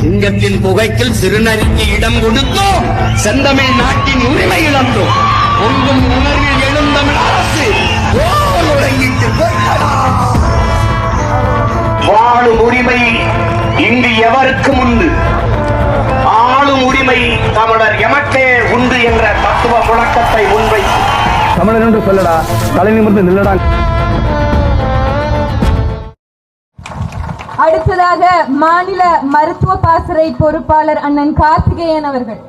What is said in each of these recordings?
சிங்கத்தின் புகைக்கில் சிறுநரிக்கு இடம் கொடுத்தோம். செந்தமிழ் நாட்டின் உரிமை இழந்தோம். பொங்கும் உணர்வில் எழுந்தமிழ் அரசு உறங்கிட்டு? வாழும் உரிமை இங்கு எவருக்கும் உண்டு? ஆளும் உரிமை தமிழர் எமக்கே உண்டு என்ற தத்துவ முழக்கத்தை முன்வைத்து. தமிழன் என்று சொல்லடா தலை நிமிர்ந்து நில்லடா. அடுத்ததாக மாநில மருத்துவ பாசறை பொறுப்பாளர் அண்ணன் கார்த்திகேயன் அவர்கள்.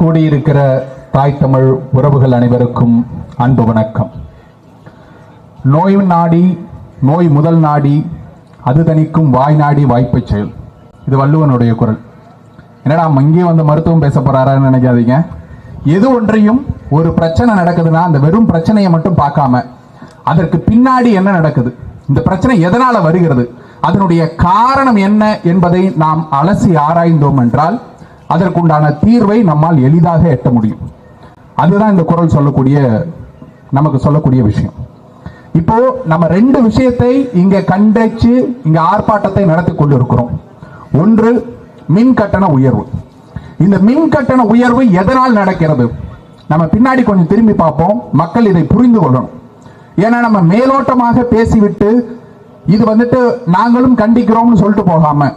கூடியிருக்கிற தாய் தமிழ் உறவுகள் அனைவருக்கும் அன்பு வணக்கம். நோய் நாடி நோய் முதல் நாடி அது தணிக்கும் வாய் நாடி வாய்ப்பை செயல். இது வள்ளுவனுடைய குரல். என்னடா நம்ம இங்கேயும் வந்து மருத்துவம் பேச போறாரான்னு நினைக்காதீங்க. எது ஒன்றையும் ஒரு பிரச்சனை நடக்குதுன்னா அந்த வெறும் பிரச்சனையை மட்டும் பார்க்காம அதற்கு பின்னாடி என்ன நடக்குது? இந்த பிரச்சனை எதனால வருகிறது? அதனுடைய காரணம் என்ன என்பதை நாம் அலசி ஆராய்ந்தோம் என்றால் அதற்குண்டான தீர்வை நம்மால் எளிதாக எட்ட முடியும். அதுதான் இந்த குரல் சொல்லக்கூடிய நமக்கு சொல்லக்கூடிய விஷயம். இப்போ நம்ம ரெண்டு விஷயத்தை இங்க கண்டிச்சு இங்க ஆர்ப்பாட்டத்தை நடத்தி கொண்டிருக்கிறோம். ஒன்று மின் கட்டண உயர்வு. இந்த மின் கட்டண உயர்வு எதனால் நடக்கிறது? நம்ம பின்னாடி கொஞ்சம் திரும்பி பார்ப்போம். மக்கள் இதை புரிந்து கொள்ளணும். ஏன்னா நம்ம மேலோட்டமாக பேசிவிட்டு இது வந்துட்டு நாங்களும் கண்டிக்கிறோம்னு சொல்லிட்டு போகாம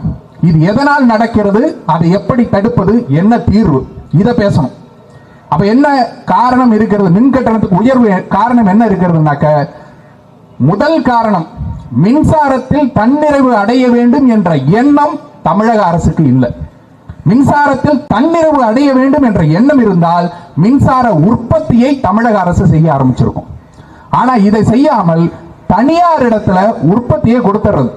இது எதனால் நடக்கிறது? அதை எப்படி தடுப்பது? என்ன தீர்வு? இதை பேசணும். அப்ப என்ன காரணம் இருக்கிறது? மின் கட்டணத்துக்கு உயர்வு காரணம் என்ன இருக்கிறதுனாக்க முதல் காரணம் மின்சாரத்தில் தன்னிறைவு அடைய வேண்டும் என்ற எண்ணம் தமிழக அரசுக்கு இல்லை. மின்சாரத்தில் தன்னிறைவு அடைய வேண்டும் என்ற எண்ணம் இருந்தால் மின்சார உற்பத்தியை தமிழக அரசு செய்ய ஆரம்பிச்சிருக்கும். ஆனா இதை செய்யாமல் தனியார் இடத்துல உற்பத்தியை கொடுத்துறது.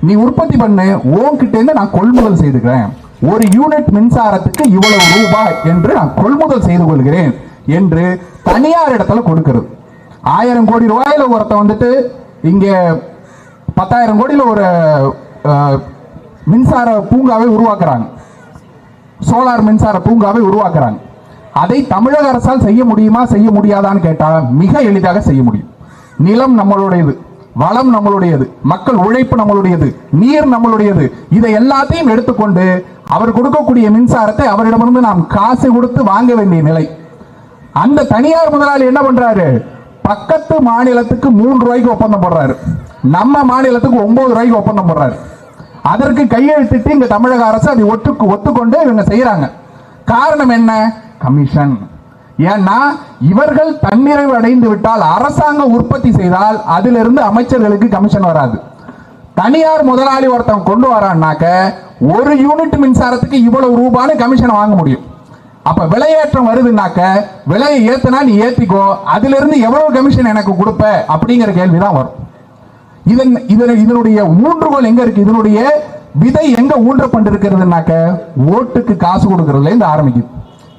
நீ உற்பத்தி பண்ணு ஓங்கிட்ட இருந்து நான் கொள்முதல் செய்துக்கிறேன். ஒரு யூனிட் மின்சாரத்துக்கு இவ்வளவு ரூபாய் என்று நான் கொள்முதல் செய்து கொள்கிறேன் என்று தனியார் இடத்துல கொடுக்கிறது. ஆயிரம் கோடி ரூபாயில் ஒருத்தன் வந்துட்டு இங்கே பத்தாயிரம் கோடியில் ஒரு மின்சார பூங்காவை உருவாக்குறாங்க. சோலார் மின்சார பூங்காவை உருவாக்குறாங்க. அதை தமிழக அரசால் செய்ய முடியுமா செய்ய முடியாதான்னு கேட்டால் மிக எளிதாக செய்ய முடியும். நிலம் நம்மளுடையது வளம் நம்மளுடையது மக்கள் உழைப்பு நம்மளுடையது நீர் நம்மளுடையது இதை எல்லாத்தையும் எடுத்துக்கொண்டு அவர் கொடுக்கக்கூடிய மின்சாரத்தை அவரிடமிருந்து நாம் காசு கொடுத்து வாங்க வேண்டிய நிலை. அந்த தனியார் முதலாளி என்ன பண்றாரு? பக்கத்து மாநிலத்துக்கு மூன்று ரூபாய்க்கு ஒப்பந்தம் போடுறாரு. நம்ம மாநிலத்துக்கு ஒன்பது ரூபாய்க்கு ஒப்பந்தம் போடுறாரு. அதற்கு கையெழுத்திட்டு இங்க தமிழக அரசு அதை ஒத்துக்கு ஒத்துக்கொண்டு இவங்க செய்யறாங்க. காரணம் என்ன? கமிஷன். ஏன்னா இவர்கள் தன்னிறைவு அடைந்து விட்டால் அரசாங்கம் உற்பத்தி செய்தால் அதிலிருந்து அமைச்சர்களுக்கு கமிஷன் வராது. தனியார் முதலாளி ஒருத்தன் கொண்டு வரான்னாக்க ஒரு யூனிட் மின்சாரத்துக்கு இவ்வளவு ரூபான்னு கமிஷன் வாங்க முடியும். அப்ப விலையேற்றம் வருதுன்னாக்க விலையை ஏத்துனா நீ ஏத்திக்கோ அதுல இருந்து எவ்வளவு கமிஷன் எனக்கு கொடுப்ப அப்படிங்கிற கேள்விதான் வரும். இதன் இதன் இதனுடைய ஊன்றுகோல் எங்க இருக்கு? இதனுடைய விதை எங்க ஊன்றப்பட்டிருக்கிறதுனாக்க ஓட்டுக்கு காசு கொடுக்கறதுல இருந்து ஆரம்பிக்குது.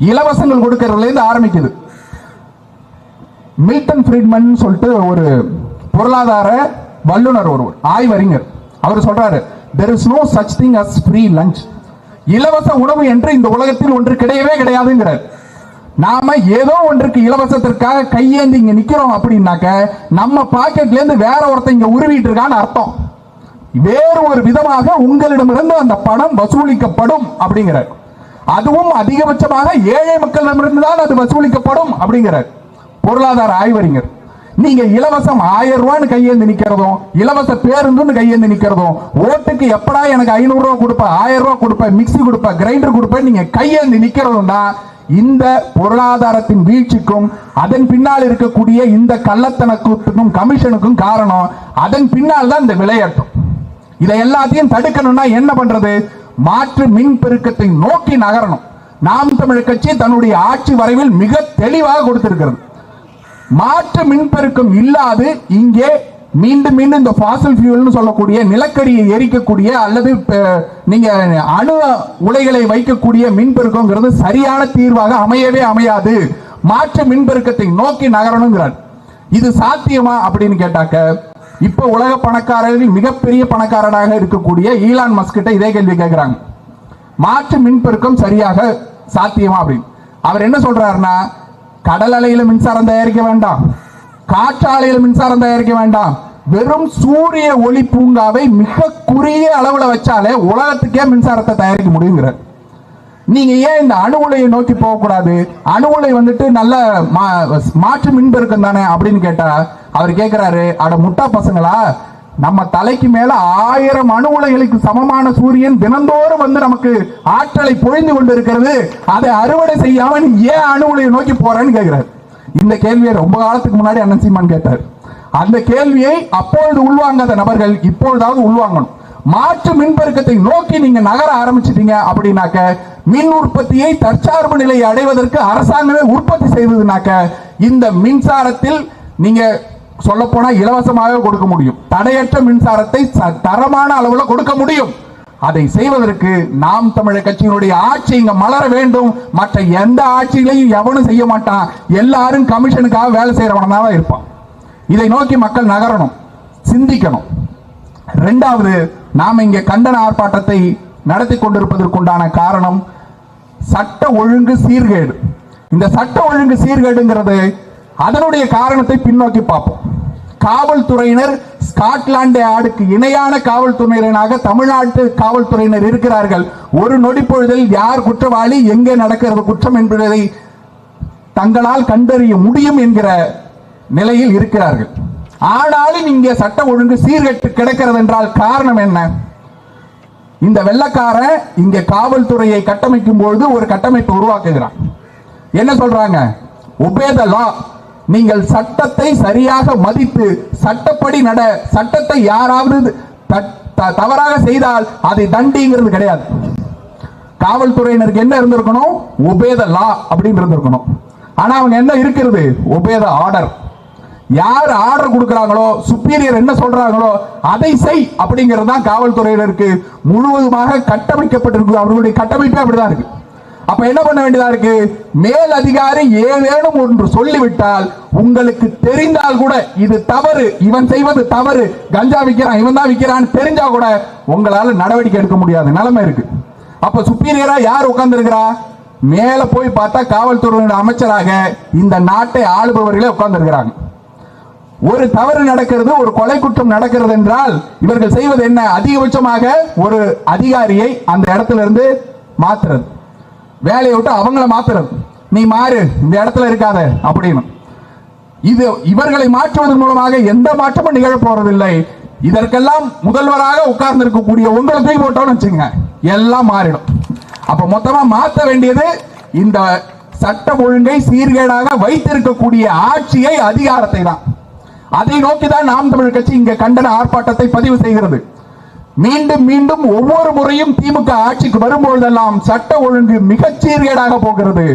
இலவசங்கள் கொடுக்கறதுல இருந்து ஆரம்பிக்குது. மில்டன் ஃப்ரீட்மன் சொல்லிட்டு ஒரு பொருளாதார வல்லுனர் ஒருவர் ஆய்வறிஞர். அவர் சொல்றாரு there is no such thing as free lunch இலவச உணவு என்று இந்த உலகத்தில் ஒன்று கிடையவே கிடையாதுங்கிறார். நாம ஏதோ ஒன்றுக்கு இலவசத்திற்காக கையேந்தி இங்க நிக்கிறோம் அப்படின்னாக்க நம்ம பாக்கெட்ல இருந்து வேற ஒருத்தன் இங்க உருவிட்டு இருக்கான்னு அர்த்தம். வேறு ஒரு விதமாக உங்களிடமிருந்து அந்த பணம் வசூலிக்கப்படும் அப்படிங்கிறார். அதுவும் அதிகபட்சமாக ஏழை மக்களிடமிருந்து தான் அது வசூலிக்கப்படும் அப்படிங்கிறார். பொருளாதார ஆய்வறிஞர். நீங்க இலவசம் ஆயிரம் ரூபான்னு கையேந்து நிக்கிறதும் இலவச பேருந்துன்னு கையேந்து நிக்கிறதும் ஓட்டுக்கு எப்படா எனக்கு ஐநூறு ரூபா கொடுப்ப ஆயிரம் ரூபா கொடுப்ப மிக்சி கொடுப்ப கிரைண்டர் கொடுப்ப நீங்க கையேந்து நிக்கிறதும் இந்த பொருளாதாரத்தின் வீழ்ச்சிக்கும் அதன் பின்னால் இருக்கக்கூடிய இந்த கள்ளத்தனக்கூத்துக்கும் கமிஷனுக்கும் காரணம் அதன் பின்னால் தான் இந்த விளையாட்டும். இதை எல்லாத்தையும் தடுக்கணும்னா என்ன பண்றது? மாற்று மின் பெருக்கத்தை நோக்கி நகரணும். நாம் தமிழர் கட்சி தன்னுடைய ஆட்சி வரைவில் மிக தெளிவாக கொடுத்திருக்கிறது. மாற்று மின்பெருக்கம் இல்லாது இங்கே மீண்டும் மீண்டும் இந்த ஃபாசல் ஃபியூல்னு சொல்லக்கூடிய நிலக்கரியை எரிக்கக்கூடிய அல்லது நீங்க அணு உலைகளை வைக்கக்கூடிய மின்பெருக்கங்கிறது சரியான தீர்வாக அமையவே அமையாது. மாற்று மின்பெருக்கத்தை நோக்கி நகரணுங்கிறார். இது சாத்தியமா அப்படின்னு கேட்டாக்க இப்ப உலக பணக்காரர்கள் மிகப்பெரிய பணக்காரராக இருக்கக்கூடிய ஈலான் மஸ்கிட்ட இதே கேள்வி கேட்கிறாங்க மாற்று மின்பெருக்கம் சரியாக சாத்தியமா அப்படின்னு. அவர் என்ன சொல்றாருன்னா கடல் அலையில மின்சாரம் தயாரிக்க வேண்டாம். காற்றாலையில மின்சாரம் தயாரிக்க வேண்டாம். வெறும் சூரிய ஒளி பூங்காவை மிக குறுகிய அளவுல வச்சாலே உலகத்துக்கே மின்சாரத்தை தயாரிக்க முடியுங்கிறார் நீங்க ஏன் இந்த அணு உலையை நோக்கி போகக்கூடாது? அணு உலை வந்துட்டு நல்ல மா- மாற்று மின்பெருக்கம் தானே அப்படின்னு கேட்டா அவர் கேட்கிறாரு அட முட்டா பசங்களா நம்ம தலைக்கு மேல ஆயிரம் அணு உலைகளுக்கு சமமான சூரியன் தினந்தோறும் வந்து நமக்கு ஆற்றலை பொழிந்து கொண்டு இருக்கிறது அதை அறுவடை செய்யாம நீ ஏன் அணு உலையை நோக்கி போறேன்னு கேட்கிறார் இந்த கேள்வியை ரொம்ப காலத்துக்கு முன்னாடி அண்ணன் சீமான் கேட்டார். அந்த கேள்வியை அப்பொழுது உள்வாங்காத நபர்கள் இப்பொழுதாவது உள்வாங்கணும். மாற்று மின்பெருக்கத்தை நோக்கி நீங்க நகர ஆரம்பிச்சிட்டீங்க அப்படின்னாக்க மின் உற்பத்தியை தற்சார்பு நிலையை அடைவதற்கு அரசாங்கமே உற்பத்தி செய்ததுனாக்க இந்த மின்சாரத்தில் நீங்க சொல்ல போனா இலவசமாக கொடுக்க முடியும். தடையற்ற மின்சாரத்தை ச- தரமான அளவுல கொடுக்க முடியும். அதை செய்வதற்கு நாம் தமிழர் கட்சியினுடைய ஆட்சி இங்க மலர வேண்டும். மற்ற எந்த ஆட்சியிலையும் எவனும் செய்ய மாட்டான். எல்லாரும் கமிஷனுக்காக வேலை செய்யறவனா தான் இருப்பான். இதை நோக்கி மக்கள் நகரணும். சிந்திக்கணும். ரெண்டாவது நாம் இங்கே கண்டன ஆர்ப்பாட்டத்தை நடத்தி கொண்டிருப்பதற்குண்டான காரணம் சட்ட ஒழுங்கு சீர்கேடு. இந்த சட்ட ஒழுங்கு சீர்கேடுங்கிறது அதனுடைய காரணத்தை பின்னோக்கி பார்ப்போம். காவல்துறையினர் ஸ்காட்லாந்து ஆடுக்கு இணையான காவல்துறையினராக தமிழ்நாட்டு காவல்துறையினர் இருக்கிறார்கள். ஒரு நொடிப்பொழுதில் யார் குற்றவாளி எங்கே நடக்கிறது குற்றம் என்பதை தங்களால் கண்டறிய முடியும் என்கிற நிலையில் இருக்கிறார்கள். ஆனாலும் இங்கே சட்டம் ஒழுங்கு சீர்கெட்டு கிடக்கிறது என்றால் காரணம் என்ன? இந்த வெள்ளக்காரன் இங்க காவல்துறையை கட்டமைக்கும் பொழுது ஒரு கட்டமைப்பு உருவாக்குகிறான். என்ன சொல்றாங்க? ஒபே த லா நீங்கள் சட்டத்தை சரியாக மதித்து சட்டப்படி நட சட்டத்தை யாராவது த- தவறாக செய்தால் அதை தண்டிங்கிறது கிடையாது. காவல்துறையினருக்கு என்ன இருந்திருக்கணும்? ஒபேத லா அப்படின்னு இருந்திருக்கணும். ஆனா அவங்க என்ன இருக்கிறது? Obey the order. யார் ஆர்டர் கொடுக்குறாங்களோ சுப்பீரியர் என்ன சொல்றாங்களோ அதை செய் அப்படிங்கிறது தான் காவல்துறையினருக்கு முழுவதுமாக கட்டமைக்கப்பட்டிருக்கு அவர்களுடைய கட்டமைப்பே அப்படிதான் இருக்கு. அப்ப என்ன பண்ண வேண்டியதா இருக்கு? மேல் அதிகாரி ஏதேனும் ஒன்று சொல்லிவிட்டால் உங்களுக்கு தெரிந்தால் கூட இது தவறு இவன் செய்வது தவறு. கஞ்சா விக்கிறான் இவன் தான் விக்கிறான்னு தெரிஞ்சா கூட உங்களால நடவடிக்கை எடுக்க முடியாத. நிலைமை இருக்கு. அப்ப சுப்பீரியரா யார் உட்கார்ந்துருக்கிறா? மேல போய் பார்த்தா காவல்துறையினுடைய அமைச்சராக இந்த நாட்டை ஆளுபவர்களே உட்கார்ந்துருக்கிறாங்க. ஒரு தவறு நடக்கிறது ஒரு கொலை குற்றம் நடக்கிறது என்றால் இவர்கள் செய்வது என்ன? அதிகபட்சமாக ஒரு அதிகாரியை அந்த இடத்துல இருந்து மாத்துறது. வேலையை விட்டு அவங்கள மாத்துறது நீ மாறு இந்த இடத்துல இருக்காத அப்படின்னு. இது இவர்களை மாற்றுவதன் மூலமாக எந்த மாற்றமும் நிகழப் போறதில்லை. இதற்கெல்லாம் முதல்வராக உட்கார்ந்து இருக்கக்கூடிய உங்களை தூக்கி போட்டோம்னு வச்சுங்க எல்லாம் மாறிடும். அப்ப மொத்தமா மாத்த வேண்டியது இந்த சட்டம் ஒழுங்கை சீர்கேடாக வைத்திருக்கக்கூடிய ஆட்சியை அதிகாரத்தை தான். அதை நோக்கி தான் நாம் தமிழ் கட்சி இங்க கண்டன ஆர்ப்பாட்டத்தை பதிவு செய்கிறது. மீண்டும் மீண்டும் ஒவ்வொரு முறையும் திமுக ஆட்சிக்கு வரும்பொழுதெல்லாம் சட்ட ஒழுங்கு மிகச் சீர்கேடாக போகிறது.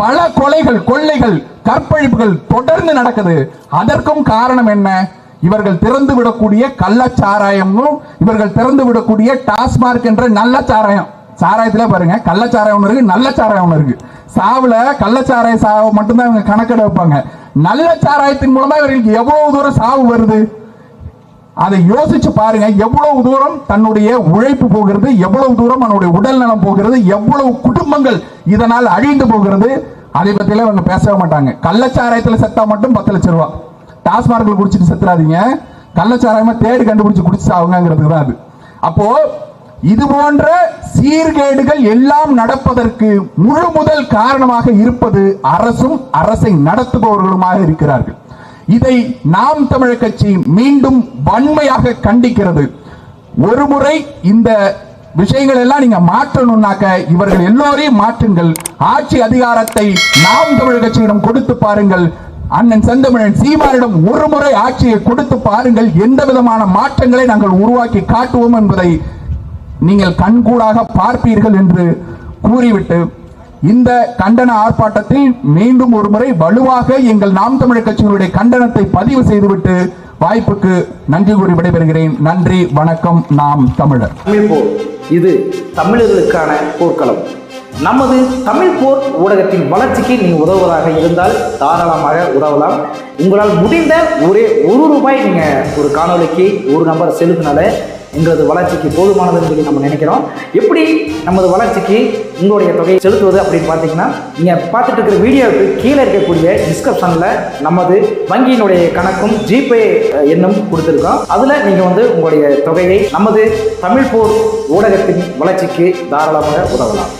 பல கொலைகள் கொள்ளைகள் கற்பழிப்புகள் தொடர்ந்து நடக்குது. அதற்கும் காரணம் என்ன? இவர்கள் திறந்து விடக்கூடிய கள்ளச்சாராயமும் இவர்கள் திறந்து விடக்கூடிய டாஸ்மார்க் என்ற நல்ல சாராயம். சாராயத்துல பாருங்க கள்ளச்சாராயம் ஒன்று இருக்கு நல்ல சாராயம் ஒன்று இருக்கு. சாவுல கள்ளச்சாராய சாவை மட்டும்தான் இவங்க கணக்கெடு வைப்பாங்க நல்ல சாராயத்தின் மூலமா இவர்களுக்கு எவ்வளவு தூரம் சாவு வருது? அதை யோசிச்சு பாருங்க எவ்வளவு தூரம் தன்னுடைய உழைப்பு போகிறது எவ்வளவு தூரம் அவனுடைய உடல் நலம் போகிறது எவ்வளவு குடும்பங்கள் இதனால் அழிந்து போகிறது அதை பத்தியெல்லாம் அவங்க பேசவே மாட்டாங்க. கள்ளச்சாராயத்துல செத்தா மட்டும் பத்து லட்சம் ரூபாய் டாஸ்மார்க்கில் குடிச்சிட்டு செத்துறாதீங்க. கள்ளச்சாராயமா தேடி கண்டுபிடிச்சு குடிச்சு சாவுங்கிறதுக்கு தான் அது. அப்போ இது போன்ற சீர்கேடுகள் எல்லாம் நடப்பதற்கு முழு முதல் காரணமாக இருப்பது அரசும் அரசை நடத்துபவர்களுமாக இருக்கிறார்கள். இதை நாம் தமிழர் கட்சி மீண்டும் வன்மையாக கண்டிக்கிறது. ஒரு முறை இந்த விஷயங்கள் எல்லாம் நீங்க மாற்றணும்னாக்க இவர்கள் எல்லோரையும் மாற்றுங்கள். ஆட்சி அதிகாரத்தை நாம் தமிழர் கட்சியிடம் கொடுத்து பாருங்கள். அண்ணன் செந்தமிழன் சீமானிடம் ஒரு முறை ஆட்சியை கொடுத்து பாருங்கள். எந்த விதமான மாற்றங்களை நாங்கள் உருவாக்கி காட்டுவோம் என்பதை நீங்கள் கண்கூடாக பார்ப்பீர்கள் என்று கூறிவிட்டு இந்த கண்டன ஆர்ப்பாட்டத்தில் மீண்டும் ஒரு முறை வலுவாக எங்கள் நாம் தமிழர் கட்சியினுடைய கண்டனத்தை பதிவு செய்துவிட்டு வாய்ப்புக்கு நன்றி கூறி விடைபெறுகிறேன். நன்றி வணக்கம் நாம் தமிழர். தமிழ் போர் இது தமிழர்களுக்கான போர்க்களம். நமது தமிழ் போர் ஊடகத்தின் வளர்ச்சிக்கு நீ உதவுவதாக இருந்தால் தாராளமாக உதவலாம். உங்களால் முடிந்த ஒரே ஒரு ரூபாய் நீங்கள் ஒரு காணொலிக்கு ஒரு நம்பர் செலுத்தினால எங்களது வளர்ச்சிக்கு போதுமானதுன்னு சொல்லி நம்ம நினைக்கிறோம். எப்படி நமது வளர்ச்சிக்கு உங்களுடைய தொகையை செலுத்துவது அப்படின்னு பார்த்தீங்கன்னா நீங்கள் பார்த்துட்டு இருக்கிற வீடியோவுக்கு கீழே இருக்கக்கூடிய டிஸ்கிரிப்ஷனில் நமது வங்கியினுடைய கணக்கும் ஜிபே எண்ணும் கொடுத்துருக்கோம். அதில் நீங்கள் வந்து உங்களுடைய தொகையை நமது தமிழ் போர் ஊடகத்தின் வளர்ச்சிக்கு தாராளமாக உதவலாம்.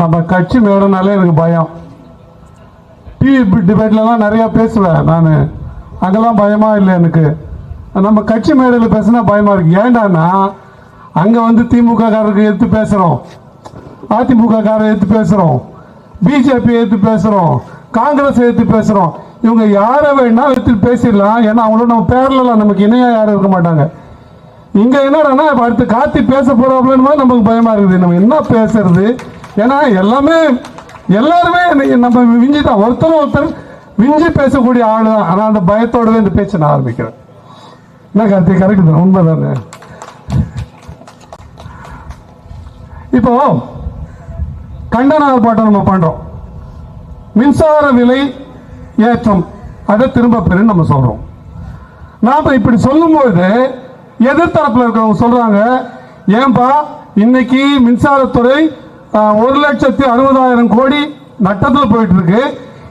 நம்ம கட்சி வேணும்னாலே எனக்கு பயம். டிவி டிபேட்லலாம் நிறையா பேசுவேன் நான். அங்கெல்லாம் பயமா இல்லை எனக்கு. நம்ம கட்சி மேடையில் பேசினா பயமா இருக்கு. ஏண்டான்னா அங்கே வந்து திமுக காரருக்கு எடுத்து பேசுகிறோம் அதிமுக காரரை எடுத்து பேசுகிறோம் பிஜேபி எடுத்து பேசுகிறோம் காங்கிரஸ் எடுத்து பேசுகிறோம் இவங்க யாரை வேணா எடுத்து பேசிடலாம். ஏன்னா அவங்களோட நம்ம பேரலாம் நமக்கு இணையா யாரும் இருக்க மாட்டாங்க. இங்க என்னடான்னா அடுத்து கார்த்தி பேச போறாப்லன்னு நமக்கு பயமா இருக்குது. நம்ம என்ன பேசுறது? ஏன்னா எல்லாமே எல்லாருமே நம்ம விஞ்சிதான் ஒருத்தரும் ஒருத்தர் மிஞ்சி விஞ்சி பேசக்கூடிய ஆளு தான் ஆனால் அந்த பயத்தோடவே இந்த பேச்சை நான் ஆரம்பிக்கிறேன். என்ன கார்த்தி கரெக்ட் தான்? உண்மைதானே? இப்போ கண்டன ஆர்ப்பாட்டம் நம்ம பண்றோம். மின்சார விலை ஏற்றம். அதை திரும்ப பெறுன்னு நம்ம சொல்றோம். நாம இப்படி சொல்லும்போது எதிர்த்தரப்பில் இருக்கிறவங்க சொல்றாங்க ஏன்பா இன்னைக்கு மின்சாரத்துறை ஒரு லட்சத்தி அறுபதாயிரம் கோடி நட்டத்தில் போயிட்டு இருக்கு.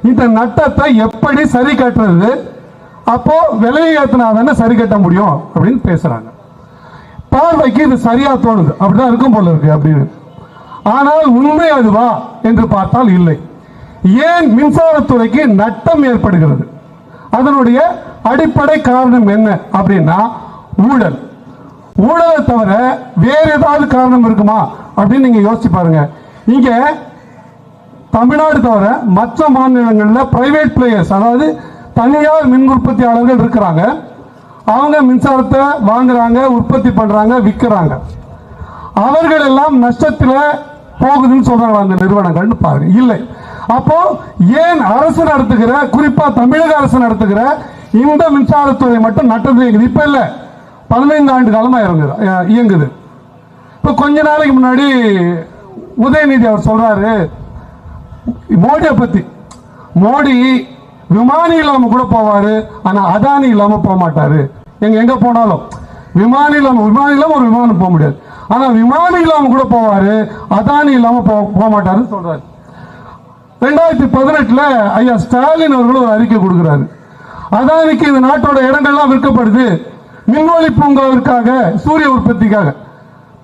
இந்த நட்டத்தை எப்படி சரி கட்டுறது? அப்போ விலையை ஏத்தினா தானே சரி கட்ட முடியும் அப்படின்னு பேசுறாங்க. பார்வைக்கு இது சரியா தோணுது. அப்படிதான் இருக்கும் போல இருக்கு அப்படின்னு. ஆனால் உண்மை அதுவா என்று பார்த்தால் இல்லை. ஏன் மின்சாரத்துறைக்கு நட்டம் ஏற்படுகிறது? அதனுடைய அடிப்படை காரணம் என்ன அப்படின்னா ஊழல். ஊழலை தவிர வேற ஏதாவது காரணம் இருக்குமா அப்படின்னு நீங்க யோசிச்சு பாருங்க. இங்க தமிழ்நாடு தவிர மற்ற மாநிலங்களில் பிரைவேட் பிளேயர்ஸ் அதாவது தனியார் மின் உற்பத்தியாளர்கள் இருக்கிறாங்க. அவங்க மின்சாரத்தை வாங்குறாங்க உற்பத்தி பண்ணுறாங்க விற்கிறாங்க அவர்கள் எல்லாம் நஷ்டத்தில் போகுதுன்னு சொல்கிறாங்க அந்த நிறுவனங்கள்னு பாருங்க இல்லை. அப்போ ஏன் அரசு நடத்துகிற குறிப்பாக தமிழக அரசு நடத்துகிற இந்த மின்சாரத்துறை மட்டும் நட்டது இயங்குது? இப்போ இல்லை. பதினைந்து ஆண்டு காலமாக இறங்குது இயங்குது. இப்போ கொஞ்ச நாளைக்கு முன்னாடி உதயநிதி அவர் சொல்கிறாரு மோடியை பத்தி. மோடி விமானி இல்லாம கூட போவாரு ஆனா அதானி இல்லாம போக மாட்டாரு. எங்க எங்க போனாலும். விமானி இல்லாம விமானி இல்லாம ஒரு விமானம் போக முடியாது. ஆனா விமானி இல்லாம கூட போவாரு அதானி இல்லாம போ- போக மாட்டாருன்னு சொல்றாரு. ரெண்டாயிரத்தி பதினெட்டுல ஐயா ஸ்டாலின் அவர்கள் ஒரு அறிக்கை கொடுக்கிறாரு. அதானிக்கு இந்த நாட்டோட இடங்கள்லாம் விற்கப்படுது. மின்வழி பூங்காவிற்காக சூரிய உற்பத்திக்காக.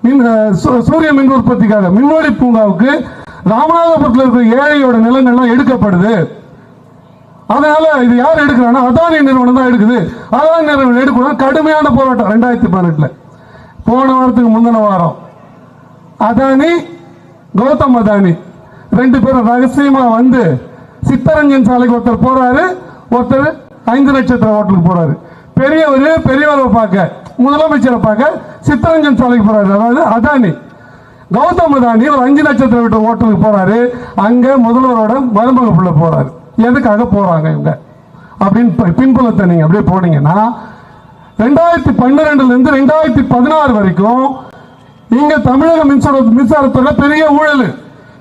மின் சூ- சூரிய மின் உற்பத்திக்காக. மின்வழி பூங்காவுக்கு ராமநாதபுரத்தில் இருக்கிற ஏழையோட நிலங்கள்லாம் எடுக்கப்படுது. அதனால இது யார் எடுக்கிறாங்கன்னா அதானி நிறுவனம் தான் எடுக்குது. அதானி நிறுவனம் எடுக்கணும் கடுமையான போராட்டம் ரெண்டாயிரத்தி பதினெட்டுல. போன வாரத்துக்கு முந்தின வாரம். அதானி கௌதம் அதானி. ரெண்டு பேரும் ரகசியமா வந்து சித்தரஞ்சன் சாலைக்கு ஒருத்தர் போறாரு ஒருத்தர் ஐந்து நட்சத்திர ஹோட்டலுக்கு போறாரு. பெரியவர் பெரியவரை பார்க்க முதலமைச்சரை பார்க்க சித்தரஞ்சன் சாலைக்கு போறாரு. அதாவது அதானி. கௌதம் அதானி ஒரு அஞ்சு நட்சத்திர விட்டு ஓட்டலுக்கு போறாரு. அங்க முதல்வரோட மருமக பிள்ளை போறாரு. எதுக்காக போறாங்க இவங்க? அப்படின்னு பின்புலத்தை நீங்க அப்படியே போனீங்கன்னா ரெண்டாயிரத்தி பன்னிரெண்டுல இருந்து ரெண்டாயிரத்தி பதினாறு வரைக்கும் இங்க தமிழக மின்சார மின்சாரத்துறை பெரிய ஊழல்.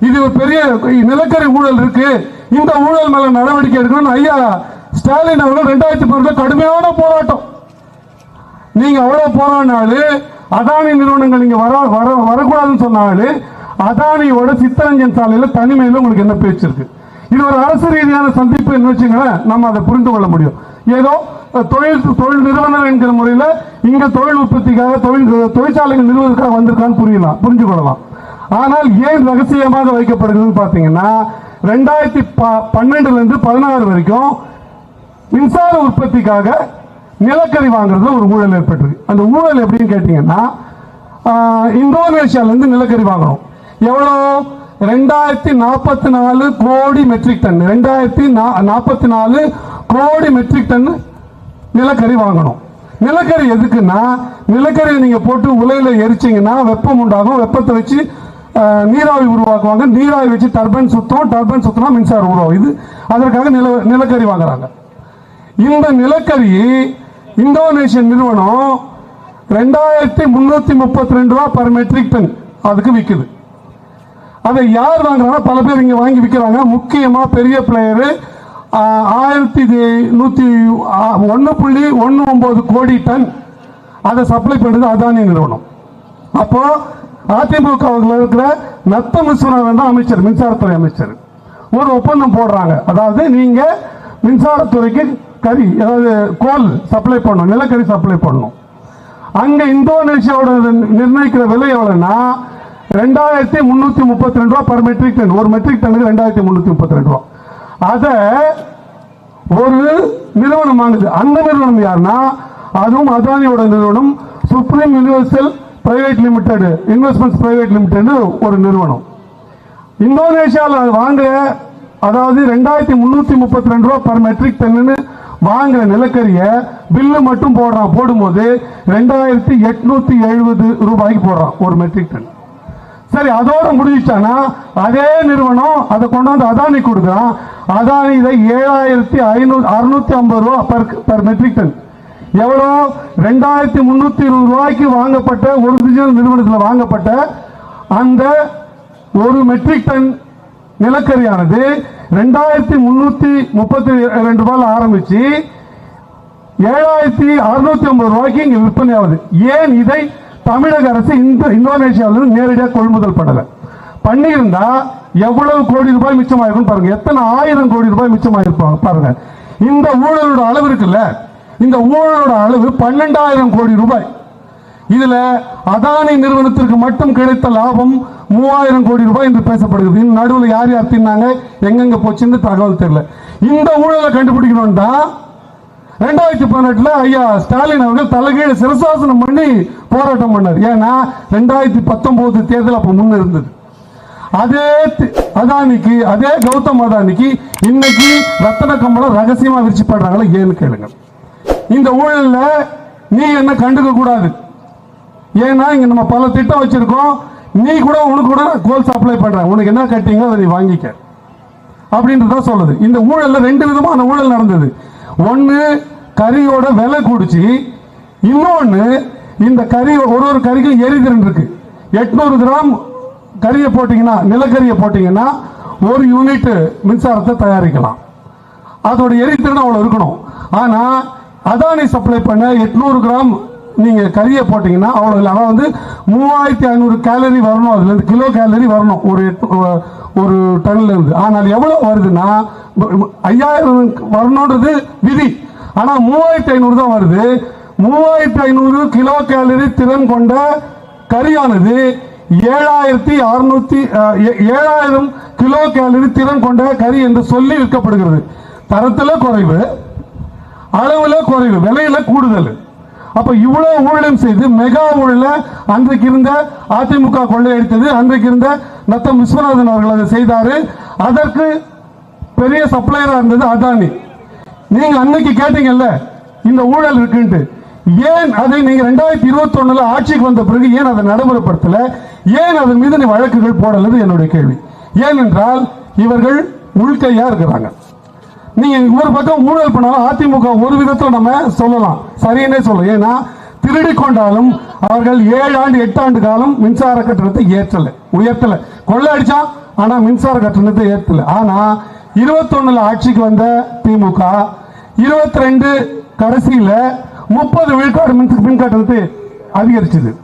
இது ஒரு பெரிய நிலக்கரி ஊழல் இருக்கு. இந்த ஊழல் மேல நடவடிக்கை எடுக்கணும்னு ஐயா ஸ்டாலின் அவர்கள் ரெண்டாயிரத்தி பன்னெண்டுல கடுமையான போராட்டம். நீங்க அவ்வளவு போராடினாலும் அதானி நிறுவனங்கள் இங்க வர வர வரக்கூடாதுன்னு சொன்னாலே அதானியோட சித்தரஞ்சன் சாலையில தனிமையில் உங்களுக்கு என்ன பேச்சு இருக்கு? இது ஒரு அரசு ரீதியான சந்திப்பு வச்சுங்களேன் நம்ம அதை புரிந்து கொள்ள முடியும். ஏதோ தொழில் தொழில் நிறுவனம் என்கிற முறையில் இங்க தொழில் உற்பத்திக்காக தொழில் தொழிற்சாலைகள் நிறுவனத்துக்காக வந்திருக்கான்னு புரியலாம் புரிஞ்சு கொள்ளலாம். ஆனால் ஏன் ரகசியமாக வைக்கப்படுகிறதுன்னு பார்த்தீங்கன்னா ரெண்டாயிரத்தி ப- பன்னெண்டுல இருந்து பதினாறு வரைக்கும் மின்சார உற்பத்திக்காக நிலக்கரி வாங்குறதுல ஒரு ஊழல் ஏற்பட்டிருக்கு அந்த ஊழல் எப்படின்னு கேட்டீங்கன்னா இந்தோனேஷியாலேருந்து நிலக்கரி வாங்கணும் எவ்வளோ? ரெண்டாயிரத்தி நாற்பத்தி நாலு கோடி மெட்ரிக் டன் ரெண்டாயிரத்தி நாற்பத்தி நாலு கோடி மெட்ரிக் டன் நிலக்கரி வாங்கணும். நிலக்கரி எதுக்குன்னா நிலக்கரியை நீங்கள் போட்டு உலையில் எரிச்சிங்கன்னா வெப்பம் உண்டாகும். வெப்பத்தை வச்சு நீராவி உருவாக்குவாங்க. நீராவி வச்சு டர்பைன் சுத்தம் டர்பைன் சுத்தம்னா மின்சாரம் உருவாகும். இது அதற்காக நில நிலக்கரி வாங்குறாங்க. இந்த நிலக்கரி இந்தோனேஷியன் நிறுவனம் ரெண்டாயிரத்தி முன்னூத்தி முப்பத்தி ரெண்டு ரூபா பர் மெட்ரிக் டன் அதுக்கு விற்குது அதை யார் வாங்குறாங்கன்னா பல பேர் இங்க வாங்கி விற்கிறாங்க முக்கியமா பெரிய பிளேயரு ஆயிரத்தி நூத்தி ஒன்று புள்ளி ஒன்று ஒன்பது கோடி டன் அதை சப்ளை பண்ணுறது அதானி நிறுவனம். அப்போ அதிமுக இருக்கிற நத்த விஸ்வநாதன் தான் அமைச்சர் மின்சாரத்துறை அமைச்சர். ஒரு ஒப்பந்தம் போடுறாங்க. அதாவது நீங்க மின்சாரத்துறைக்கு கறி அதாவது கோல் சப்ளை பண்ணணும் நிலக்கரி சப்ளை பண்ணணும். அங்கே இந்தோனேஷியாவோட நிர்ணயிக்கிற விலை எவ்வளோன்னா ரெண்டாயிரத்தி முந்நூற்றி முப்பத்தி ரெண்டு ரூபா பர் மெட்ரிக் டன் ஒரு மெட்ரிக் டனுக்கு ரெண்டாயிரத்தி முந்நூற்றி முப்பத்தி ரெண்டு ரூபா. அதை ஒரு நிறுவனம் வாங்குது. அந்த நிறுவனம் யாருன்னா அதுவும் அதானியோட நிறுவனம் Supreme Universal private limited investments private limited ஒரு நிறுவனம். இந்தோனேஷியாவில் வாங்க அதாவது ரெண்டாயிரத்தி முந்நூற்றி முப்பத்தி ரெண்டு ரூபா பர் மெட்ரிக் டன்னு வாங்குற நிலக்கரிய பில்லு மட்டும் போடுறான் போடும்போது ரெண்டாயிரத்தி எட்நூத்தி எழுபது ரூபாய்க்கு போடுறான் ஒரு மெட்ரிக் டன் சரி அதோட முடிஞ்சிச்சானா? அதே நிறுவனம் அதை கொண்டாந்து அதானி கொடுக்குறான் அதானி இதை ஏழாயிரத்தி ஐநூறு அறுநூத்தி ஐம்பது ரூபா பர் பர் மெட்ரிக் டன் எவ்வளோ? ரெண்டாயிரத்தி முந்நூற்றி இருபது ரூபாய்க்கு வாங்கப்பட்ட ஒரிஜினல் நிறுவனத்தில் வாங்கப்பட்ட அந்த ஒரு மெட்ரிக் டன் நிலக்கரியானது ரெண்டாயிரத்தி முன்னூத்தி முப்பத்தி ரெண்டு ரூபாயில் ஆரம்பிச்சு ஏழாயிரத்தி அறுநூத்தி ஐம்பது ரூபாய்க்கு இங்க விற்பனை ஆகுது. ஏன் இதை தமிழக அரசு இந்த இந்தோனேஷியாவிலிருந்து நேரடியாக கொள்முதல் பண்ணல? பண்ணியிருந்தா எவ்வளவு கோடி ரூபாய் மிச்சமாயிருக்கும் பாருங்க. எத்தனை ஆயிரம் கோடி ரூபாய் மிச்சமாயிருப்பாங்க பாருங்க. இந்த ஊழலோட அளவு இருக்குல்ல? இந்த ஊழலோட அளவு பன்னெண்டாயிரம் கோடி ரூபாய். இதுல அதானி நிறுவனத்திற்கு மட்டும் கிடைத்த லாபம் மூவாயிரம் கோடி ரூபாய் என்று பேசப்படுகிறது. இந்த நடுவில் யார் யார் தின்னாங்க? எங்கெங்க போச்சுன்னு தகவல் தெரியல. இந்த ஊழலை கண்டுபிடிக்கணும்னா ரெண்டாயிரத்தி பதினெட்டுல ஐயா ஸ்டாலின் அவர்கள் தலைகீழ சிரசாசனம் பண்ணி போராட்டம் பண்ணார். ஏன்னா ரெண்டாயிரத்தி பத்தொன்பது தேர்தல் அப்ப முன்ன இருந்தது. அதே அதானிக்கு அதே கௌதம் அதானிக்கு இன்னைக்கு ரத்தன கம்பளம் ரகசியமா விரிச்சு பண்றாங்களா ஏன்னு கேளுங்க. இந்த ஊழல்ல நீ என்ன கண்டுக்க கூடாது. ஏன்னா இங்க நம்ம பல திட்டம் வச்சிருக்கோம். நீ கூட உனக்கு கூட கோல் சப்ளை பண்ற உனக்கு என்ன கட்டிங்க அதை நீ வாங்கிக்க. அப்படின்றத சொல்லுது. இந்த ஊழல்ல ரெண்டு விதமான ஊழல் நடந்தது. ஒன்னு கறியோட விலை கூடிச்சு. இன்னொன்னு இந்த கறி ஒரு ஒரு கறிக்கும் எரிதிறன் இருக்கு. எட்நூறு கிராம் கறியை போட்டீங்கன்னா நிலக்கரியை போட்டீங்கன்னா ஒரு யூனிட் மின்சாரத்தை தயாரிக்கலாம். அதோட எரித்திறன் அவ்வளவு இருக்கணும். ஆனா அதானி சப்ளை பண்ண எட்நூறு கிராம் நீங்கள் கறியை போட்டிங்கன்னா அவ்வளோ இல்லை அதான் வந்து மூவாயிரத்தி ஐநூறு கேலரி வரணும். அதுல இருந்து கிலோ கேலரி வரணும். ஒரு ஒரு டன்ல இருந்து. ஆனால் எவ்வளோ வருதுன்னா ஐயாயிரம் வரணுன்றது விதி. ஆனால் மூவாயிரத்தி ஐநூறு தான் வருது. மூவாயிரத்தி ஐநூறு கிலோ கேலரி திறன் கொண்ட கறியானது ஏழாயிரத்தி அறுநூத்தி ஏழாயிரம் கிலோ கேலரி திறன் கொண்ட கறி என்று சொல்லி விற்கப்படுகிறது. தரத்தில் குறைவு அளவில் குறைவு விலையில கூடுதல். அப்ப இவ்வளவு ஊழலும் செய்து மெகா ஊழல அன்றைக்கு இருந்த அதிமுக கொள்ளையடித்தது அன்றைக்கு இருந்த நத்தம் விஸ்வநாதன் அவர்கள் அதை செய்தாரு. அதற்கு பெரிய சப்ளையரா இருந்தது அதானி. நீங்க அன்னைக்கு கேட்டீங்கல்ல இந்த ஊழல் இருக்குன்ட்டு. ஏன் அதை நீங்க ரெண்டாயிரத்தி இருபத்தி ஒண்ணுல ஆட்சிக்கு வந்த பிறகு ஏன் அதை நடைமுறைப்படுத்தல? ஏன் அதன் மீது நீ வழக்குகள் போடலது என்னுடைய கேள்வி. ஏனென்றால் இவர்கள் உள்கையா இருக்கிறாங்க. நீங்க ஒரு பக்கம் ஊழல் பண்ணாலும் அதிமுக ஒரு விதத்தில் நம்ம சொல்லலாம். சரின்னே சொல்லலாம். ஏன்னா திருடி கொண்டாலும் அவர்கள் ஏழு ஆண்டு எட்டு ஆண்டு காலம் மின்சார கட்டணத்தை ஏற்றல. உயர்த்தல. கொள்ளை அடிச்சான் ஆனா மின்சார கட்டணத்தை ஏற்றல. ஆனா இருபத்தொன்னுல ஆட்சிக்கு வந்த திமுக இருபத்தி ரெண்டு கடைசியில முப்பது விழுக்காடு மின் மின் கட்டணத்தை அதிகரிச்சது.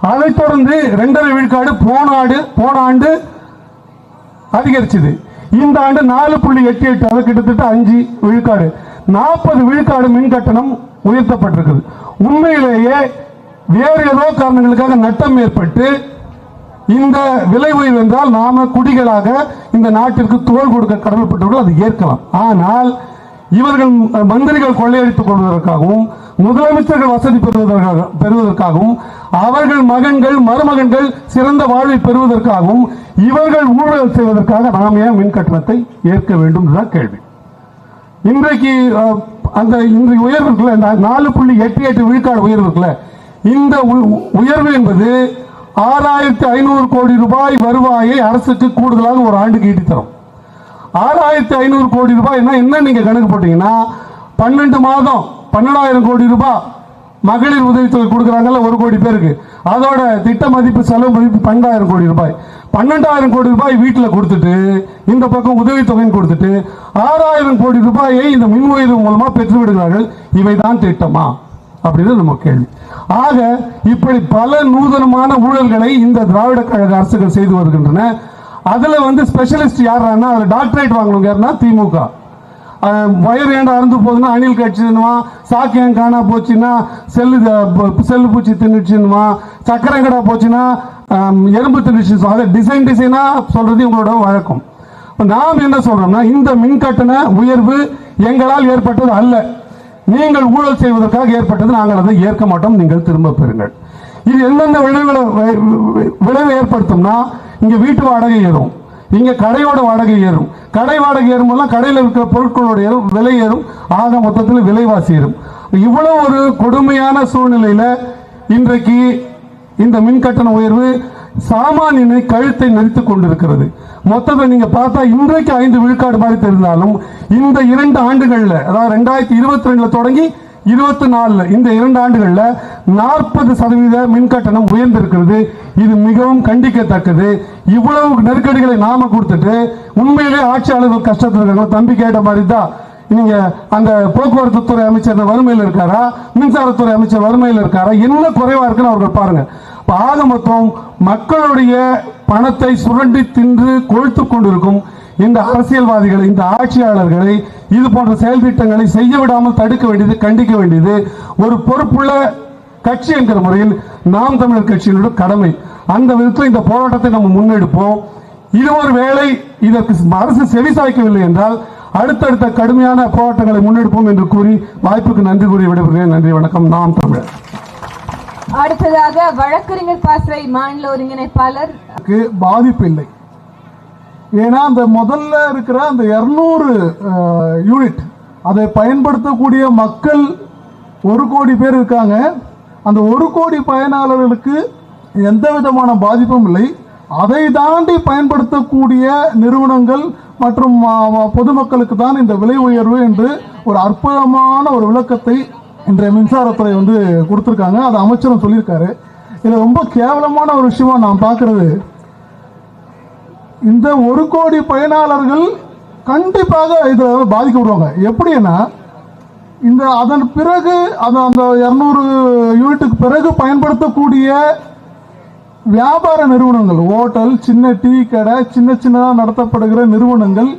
அதைத் தொடர்ந்து ரெண்டரை விழுக்காடு போன ஆண்டு போன ஆண்டு அதிகரிச்சது. இந்த ஆண்டு நாலு புள்ளி எட்டு எட்டு அது கிட்டத்தட்ட அஞ்சு விழுக்காடு. நாற்பது விழுக்காடு மின் கட்டணம் உயர்த்தப்பட்டிருக்குது. உண்மையிலேயே வேறு ஏதோ காரணங்களுக்காக நட்டம் ஏற்பட்டு இந்த விலை உயர்வு என்றால் நாம குடிகளாக இந்த நாட்டிற்கு தோல் கொடுக்க கடமைப்பட்டவர்கள் அதை ஏற்கலாம். ஆனால் இவர்கள் மந்திரிகள் கொள்ளையடித்துக் கொள்வதற்காகவும் முதலமைச்சர்கள் வசதி பெறுவதற்காக பெறுவதற்காகவும் அவர்கள் மகன்கள் மருமகன்கள் சிறந்த வாழ்வை பெறுவதற்காகவும் இவர்கள் ஊழல் செய்வதற்காக நாம் ஏன் மின் கட்டணத்தை ஏற்க வேண்டும் என்ற கேள்வி. இன்றைக்கு அந்த இன்றைக்கு உயர்வு இருக்குல்ல இந்த நாலு புள்ளி எட்டு எட்டு விழுக்காடு உயர்வு இருக்குல்ல இந்த உயர்வு என்பது ஆறாயிரத்தி ஐநூறு கோடி ரூபாய் வருவாயை அரசுக்கு கூடுதலாக ஒரு ஆண்டுக்கு ஈட்டித்தரும். ஆறாயிரத்தி ஐநூறு கோடி ரூபாய் என்ன என்ன நீங்க கணக்கு போட்டீங்கன்னா பன்னெண்டு மாதம் பன்னெண்டாயிரம் கோடி ரூபாய் மகளிர் உதவித்தொகை கொடுக்குறாங்கல்ல ஒரு கோடி பேருக்கு. அதோட திட்ட மதிப்பு செலவு மதிப்பு பன்னெண்டாயிரம் கோடி ரூபாய். பன்னெண்டாயிரம் கோடி ரூபாய் வீட்டில் கொடுத்துட்டு இந்த பக்கம் உதவித்தொகையும் கொடுத்துட்டு ஆறாயிரம் கோடி ரூபாயை இந்த மின் உயர்வு மூலமாக பெற்று விடுகிறார்கள். இவைதான் திட்டமா? அப்படின்னு நம்ம கேள்வி. ஆக இப்படி பல நூதனமான ஊழல்களை இந்த திராவிட கழக அரசுகள் செய்து வருகின்றன. அதில் வந்து ஸ்பெஷலிஸ்ட் யாருன்னா அதில் டாக்டரேட் வாங்கணும் யாருன்னா திமுக. வயர் வயிறு ஏண்டா அறுந்து போகுதுன்னா அணில் கட்சின்னுவா சாக்கியம் காணா போச்சுன்னா செல்லு செல்லு பூச்சி தின்னுச்சுன்னுவா சக்கரை கடை போச்சுன்னா எறும்பு தின்னுச்சு அதை டிசைன் டிசைனா சொல்றது உங்களோட வழக்கம். நாம் என்ன சொல்றோம்னா இந்த மின் கட்டண உயர்வு எங்களால் ஏற்பட்டது அல்ல. நீங்கள் ஊழல் செய்வதற்காக ஏற்பட்டது நாங்கள் அதை ஏற்க மாட்டோம் நீங்கள் திரும்ப பெறுங்கள். இது எந்தெந்த விளைவுகளை விளைவு ஏற்படுத்தும்னா இங்க வீட்டு வாடகை ஏறும். இங்க கடையோட வாடகை ஏறும். கடை வாடகை ஏறும்போதெல்லாம் கடையில் இருக்கிற பொருட்களோட ஏறும் விலை ஏறும். ஆக மொத்தத்தில் விலைவாசி ஏறும். இவ்வளவு ஒரு கொடுமையான சூழ்நிலையில இன்றைக்கு இந்த மின் கட்டண உயர்வு சாமானியனை கழுத்தை நெரித்துக் கொண்டிருக்கிறது. மொத்தத்தை நீங்க பார்த்தா இன்றைக்கு ஐந்து விழுக்காடு மாதிரி தெரிந்தாலும் இந்த இரண்டு ஆண்டுகள்ல அதாவது ரெண்டாயிரத்தி இருபத்தி ரெண்டுல தொடங்கி இருபத்தி நாலுல இந்த இரண்டு ஆண்டுகள்ல நாற்பது சதவீத மின் கட்டணம் உயர்ந்திருக்கிறது. இது மிகவும் கண்டிக்கத்தக்கது. இவ்வளவு நெருக்கடிகளை நாம கொடுத்துட்டு உண்மையிலே ஆட்சியாளர்கள் கஷ்டத்தில் இருக்காங்க தம்பி கேட்ட மாதிரி தான் நீங்க அந்த போக்குவரத்து துறை அமைச்சர் வறுமையில் இருக்காரா? மின்சாரத்துறை அமைச்சர் வறுமையில் இருக்காரா? என்ன குறைவா இருக்குன்னு அவர்கள் பாருங்க. ஆக மொத்தம் மக்களுடைய பணத்தை சுரண்டி தின்று கொழுத்து கொண்டிருக்கும் இந்த அரசியல்வாதிகளை இந்த ஆட்சியாளர்களை இது போன்ற செயல் திட்டங்களை செய்ய விடாமல் தடுக்க வேண்டியது கண்டிக்க வேண்டியது ஒரு பொறுப்புள்ள கட்சி என்கிற முறையில் நாம் தமிழர் கட்சியினுடைய கடமை. அந்த விதத்தில் இந்த போராட்டத்தை நம்ம முன்னெடுப்போம். இது ஒரு வேளை இதற்கு அரசு செவிசாய்க்கவில்லை என்றால் அடுத்தடுத்த கடுமையான போராட்டங்களை முன்னெடுப்போம் என்று கூறி வாய்ப்புக்கு நன்றி கூறி விடைபெறுகிறேன். நன்றி வணக்கம். நாம் தமிழர். அடுத்ததாக வழக்கறிஞர் பாசறை மாநில ஒருங்கிணைப்பாளர். பாதிப்பு இல்லை. ஏன்னா அந்த முதல்ல இருக்கிற அந்த இரநூறு யூனிட் அதை பயன்படுத்தக்கூடிய மக்கள் ஒரு கோடி பேர் இருக்காங்க. அந்த ஒரு கோடி பயனாளர்களுக்கு எந்த விதமான பாதிப்பும் இல்லை. அதை தாண்டி பயன்படுத்தக்கூடிய நிறுவனங்கள் மற்றும் பொதுமக்களுக்கு தான் இந்த விலை உயர்வு என்று ஒரு அற்புதமான ஒரு விளக்கத்தை இன்றைய மின்சாரத்துறை வந்து கொடுத்துருக்காங்க. அது அமைச்சரும் சொல்லியிருக்காரு. இதில் ரொம்ப கேவலமான ஒரு விஷயமா நான் பார்க்கறது. இந்த ஒரு கோடி பயனாளர்கள் கண்டிப்பாக இதில் பாதிக்கப்படுவாங்க எப்படின்னா இந்த அதன் பிறகு அந்த அந்த இரநூறு யூனிட்டுக்கு பிறகு பயன்படுத்தக்கூடிய வியாபார நிறுவனங்கள் ஹோட்டல் சின்ன டீ கடை சின்ன சின்னதாக நடத்தப்படுகிற நிறுவனங்கள்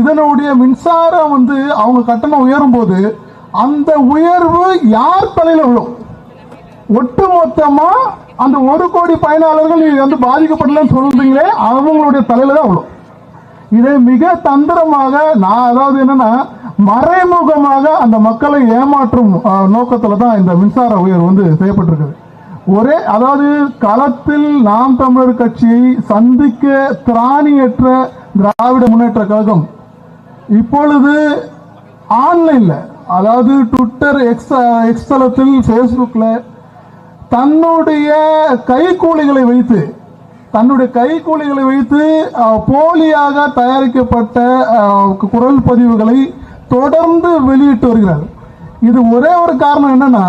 இதனுடைய மின்சாரம் வந்து அவங்க கட்டணம் உயரும் போது அந்த உயர்வு யார் தலையில் விழும்? ஒட்டுமொத்தமா அந்த ஒரு கோடி பயனாளர்கள் இது வந்து பாதிக்கப்படலன்னு சொல்றீங்களே அவங்களுடைய தலையில தான் விழும். இதை மிக தந்திரமாக நான் அதாவது என்னன்னா மறைமுகமாக அந்த மக்களை ஏமாற்றும் நோக்கத்தில் நோக்கத்துல தான் இந்த மின்சார உயர்வு வந்து செய்யப்பட்டிருக்குது. ஒரே அதாவது களத்தில் நாம் தமிழர் கட்சியை சந்திக்க திராணியற்ற திராவிட முன்னேற்ற கழகம். இப்பொழுது ஆன்லைன்ல அதாவது ட்விட்டர் எக்ஸ் எக்ஸ்தலத்தில் ஃபேஸ்புக்கில் தன்னுடைய கைக்கூலிகளை வைத்து தன்னுடைய கைக்கூலிகளை வைத்து போலியாக தயாரிக்கப்பட்ட குரல் பதிவுகளை தொடர்ந்து வெளியிட்டு வருகிறார் இது ஒரே ஒரு காரணம் என்னன்னா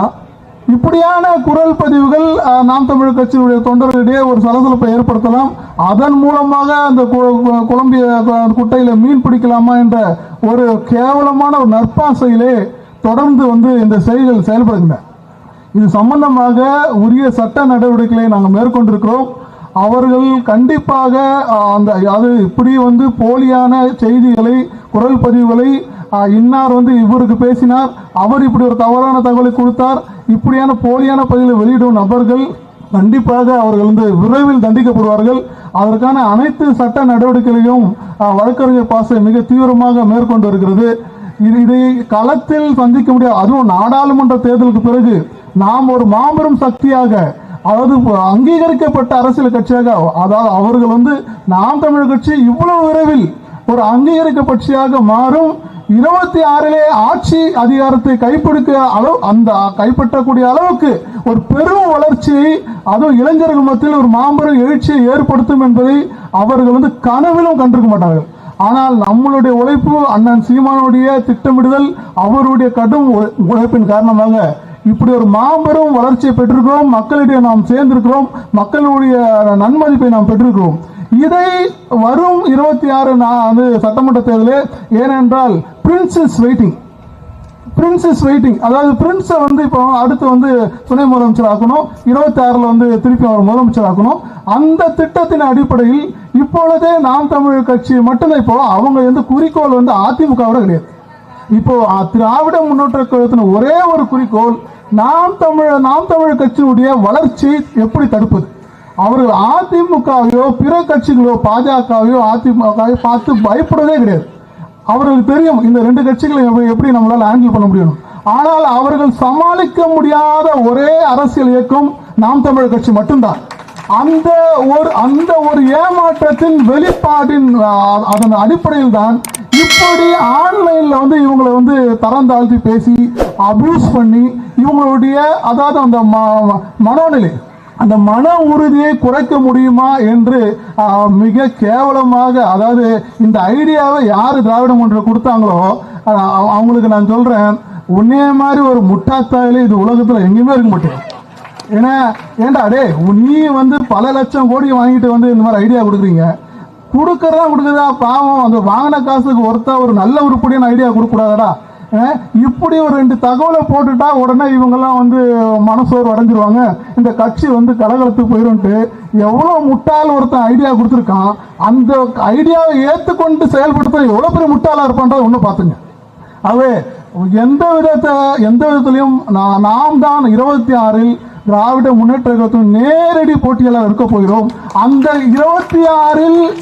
இப்படியான குரல் பதிவுகள் நாம் தமிழர் கட்சியினுடைய தொண்டர்களிடையே ஒரு சலசலப்பை ஏற்படுத்தலாம். அதன் மூலமாக அந்த கு- குழம்பிய குட்டையில் குட்டையில மீன் பிடிக்கலாமா என்ற ஒரு கேவலமான ஒரு நற்பாசையிலே தொடர்ந்து வந்து இந்த செயல்கள் செயல்படுகின்றன. இது சம்பந்தமாக உரிய சட்ட நடவடிக்கைகளை நாங்கள் மேற்கொண்டிருக்கிறோம். அவர்கள் கண்டிப்பாக அந்த அது இப்படி வந்து போலியான செய்திகளை குரல் பதிவுகளை இன்னார் வந்து இவருக்கு பேசினார். அவர் இப்படி ஒரு தவறான தகவலை கொடுத்தார். இப்படியான போலியான பதிவுகளை வெளியிடும் நபர்கள் கண்டிப்பாக அவர்கள் வந்து விரைவில் தண்டிக்கப்படுவார்கள். அதற்கான அனைத்து சட்ட நடவடிக்கைகளையும் வழக்கறிஞர் பாசை மிக தீவிரமாக மேற்கொண்டு வருகிறது. இது இதை களத்தில் சந்திக்க முடியாது. அதுவும் நாடாளுமன்ற தேர்தலுக்கு பிறகு நாம் ஒரு மாபெரும் சக்தியாக அதாவது அங்கீகரிக்கப்பட்ட அரசியல் கட்சியாக அதாவது அவர்கள் வந்து நாம் தமிழர் கட்சி இவ்வளவு விரைவில் ஒரு அங்கீகரிக்கப்பட்சியாக மாறும். இருபத்தி ஆறிலே ஆட்சி அதிகாரத்தை கைப்பிடிக்க அளவு அந்த கைப்பற்றக்கூடிய அளவுக்கு ஒரு பெரும் வளர்ச்சியை அதுவும் இளைஞர்கள் மத்தியில் ஒரு மாபெரும் எழுச்சியை ஏற்படுத்தும் என்பதை அவர்கள் வந்து கனவிலும் கண்டிருக்க மாட்டார்கள். ஆனால் நம்மளுடைய உழைப்பு அண்ணன் சீமானுடைய திட்டமிடுதல் அவருடைய கடும் உழைப்பின் காரணமாக இப்படி ஒரு மாபெரும் வளர்ச்சியை பெற்றிருக்கிறோம் மக்களிடையே நாம் சேர்ந்திருக்கிறோம் மக்களுடைய நன்மதிப்பை நாம் பெற்றிருக்கிறோம். இதை வரும் இருபத்தி ஆறு வந்து சட்டமன்ற தேர்தலில் ஏனென்றால் prince is waiting prince is waiting அதாவது பிரின்ஸை வந்து இப்போ அடுத்து வந்து துணை முதலமைச்சர் ஆக்கணும் இருபத்தி ஆறில் வந்து திருப்பி அவர் முதலமைச்சர் ஆக்கணும். அந்த திட்டத்தின் அடிப்படையில் இப்பொழுதே நாம் தமிழ் கட்சி மட்டும்தான் இப்போ அவங்க வந்து குறிக்கோள் வந்து அதிமுகவோட கிடையாது. இப்போ திராவிட முன்னேற்ற கழகத்தின் ஒரே ஒரு குறிக்கோள் நாம் தமிழ நாம் தமிழர் கட்சியினுடைய வளர்ச்சி எப்படி தடுப்பது? அவர்கள் அதிமுகவையோ பிற கட்சிகளோ பாஜகவையோ அதிமுகவையோ பார்த்து பயப்படுவதே கிடையாது. அவர்களுக்கு தெரியும் இந்த ரெண்டு கட்சிகளை எப்படி- எப்படி நம்மளால் ஹேண்டில் பண்ண முடியும்? ஆனால் அவர்கள் சமாளிக்க முடியாத ஒரே அரசியல் இயக்கம் நாம் தமிழர் கட்சி மட்டும்தான். அந்த ஒரு அந்த ஒரு ஏமாற்றத்தின் வெளிப்பாட்டின் அதன் அடிப்படையில் தான் இப்படி ஆன்லைன்ல வந்து இவங்களை வந்து தரம் தாழ்த்தி பேசி அபியூஸ் பண்ணி இவங்களுடைய அதாவது அந்த ம- மனோநிலை அந்த மன உறுதியை குறைக்க முடியுமா என்று மிக கேவலமாக அதாவது இந்த ஐடியாவை யார் திராவிட முன்னேற்றம் கொடுத்தாங்களோ அவங்களுக்கு நான் சொல்றேன் உன்னே மாதிரி ஒரு முட்டாத்தாயிலே இது உலகத்துல எங்கேயுமே இருக்க மாட்டேன் ஏன்னா ஏண்டா டே நீ வந்து பல லட்சம் கோடி வாங்கிட்டு வந்து இந்த மாதிரி ஐடியா கொடுக்குறீங்க. கொடுக்கறதா கொடுக்குறதா பாவம். அந்த வாங்கின காசுக்கு ஒருத்தா ஒரு நல்ல உருப்படியான ஐடியா கொடுக்கூடாதடா இப்படி ஒரு ரெண்டு தகவலை போட்டுட்டா உடனே இவங்கெல்லாம் வந்து மனசோர் அடைஞ்சிருவாங்க. இந்த கட்சி வந்து கலகலத்துக்கு போயிடும்ட்டு எவ்வளோ முட்டாள் ஒருத்தன் ஐடியா கொடுத்துருக்கான். அந்த ஐடியாவை ஏற்றுக்கொண்டு செயல்படுத்த எவ்வளோ பெரிய முட்டாளாக இருப்பான்றதை ஒன்று பார்த்துங்க. அவே எந்த விதத்தை எந்த விதத்துலையும் நா- நாம் தான் இருபத்தி ஆறில் திராவிட முன்னேற்ற கழகத்தின் நேரடி போட்டியாளர் இருக்க போகிறோம். அந்த இருபத்தி ஆறில்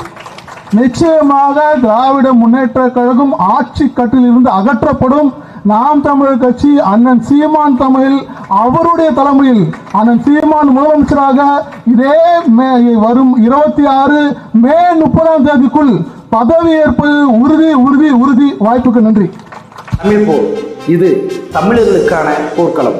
நிச்சயமாக திராவிட முன்னேற்ற கழகம் ஆட்சி கட்டில் இருந்து அகற்றப்படும். நாம் தமிழர் கட்சி அண்ணன் சீமான் தமிழில் அவருடைய தலைமையில் அண்ணன் சீமான் முதலமைச்சராக இதே மே வரும் இருபத்தி ஆறு மே முப்பதாம் தேதிக்குள் பதவியேற்பு உறுதி உறுதி உறுதி. வாய்ப்புக்கு நன்றி. இது தமிழர்களுக்கான போர்க்களம்.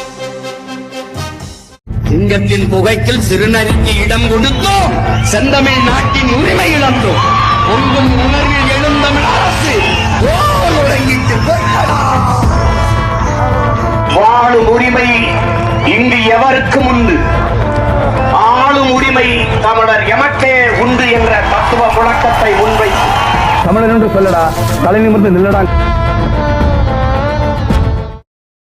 சிங்கத்தின் புகைக்கில் சிறுநரிக்கு இடம் கொடுத்தோம். செந்தமிழ் நாட்டின் உரிமை இழந்தோம். பொங்கும் உணர்வில் எழுந்தமிழ் அரசு வாழும் உரிமை இங்கு எவருக்கும் உண்டு? ஆளும் உரிமை தமிழர் எமக்கே உண்டு என்ற தத்துவ முழக்கத்தை முன்வைத்து. தமிழன் என்று சொல்லடா தலை நிமிர்ந்து நில்லடா.